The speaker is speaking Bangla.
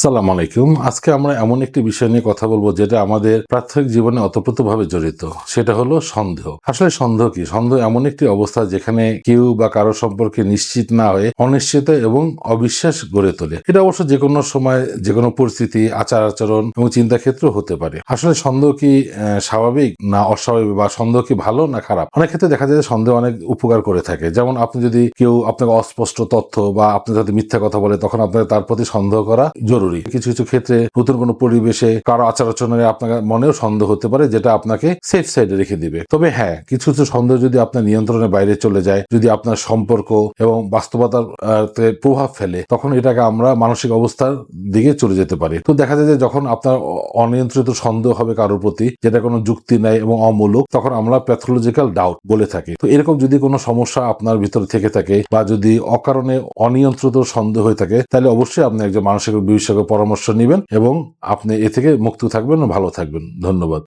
আসসালামু আলাইকুম। আজকে আমরা এমন একটি বিষয় নিয়ে কথা বলব যেটা আমাদের প্রাথমিক জীবনে অতপ্রতভাবে জড়িত। সেটা হলো সন্দেহ। আসলে সন্দেহ কি? সন্দেহ এমন একটি অবস্থা যেখানে কেউ বা কারও সম্পর্কে নিশ্চিত না হয়ে অনিশ্চিত এবং অবিশ্বাস গড়ে তোলে। এটা অবশ্য যে কোনো সময় যে কোনো পরিস্থিতি, আচার আচরণ এবং চিন্তা ক্ষেত্র হতে পারে। আসলে সন্দেহ কি স্বাভাবিক না অস্বাভাবিক বা সন্দেহ কি ভালো না খারাপ? অনেক ক্ষেত্রে দেখা যায় যে সন্দেহ অনেক উপকার করে থাকে। যেমন আপনি যদি কেউ আপনাকে অস্পষ্ট তথ্য বা আপনার সাথে মিথ্যা কথা বলে, তখন আপনাকে তার প্রতি সন্দেহ করা জরুরি। কিছু কিছু ক্ষেত্রে নতুন কোনো পরিবেশে কারও আচার আচরণে আপনার মনেও সন্দেহ হতে পারে, যেটা আপনাকে সেফ সাইডে রেখে দিবে। তবে হ্যাঁ কিছু কিছু সন্দেহ যদি আপনার নিয়ন্ত্রণের বাইরে চলে যায়, যদি আপনার সম্পর্ক এবং বাস্তবতার প্রভাব ফেলে, তখন এটাকে আমরা মানসিক অবস্থার দিকে চলে যেতে পারি। তো দেখা যায় যে যখন আপনার অনিয়ন্ত্রিত সন্দেহ হবে কারোর প্রতি, যেটা কোনো যুক্তি নাই এবং অমূলক, তখন আমরা প্যাথোলজিক্যাল ডাউট বলে থাকি। তো এরকম যদি কোনো সমস্যা আপনার ভিতরে থেকে থাকে বা যদি অকারণে অনিয়ন্ত্রিত সন্দেহ হয়ে থাকে, তাহলে অবশ্যই আপনি একজন মানসিক বিশেষজ্ঞ পরামর্শ নেবেন এবং আপনি এ থেকে মুক্ত থাকবেন ভালো থাকবেন। ধন্যবাদ।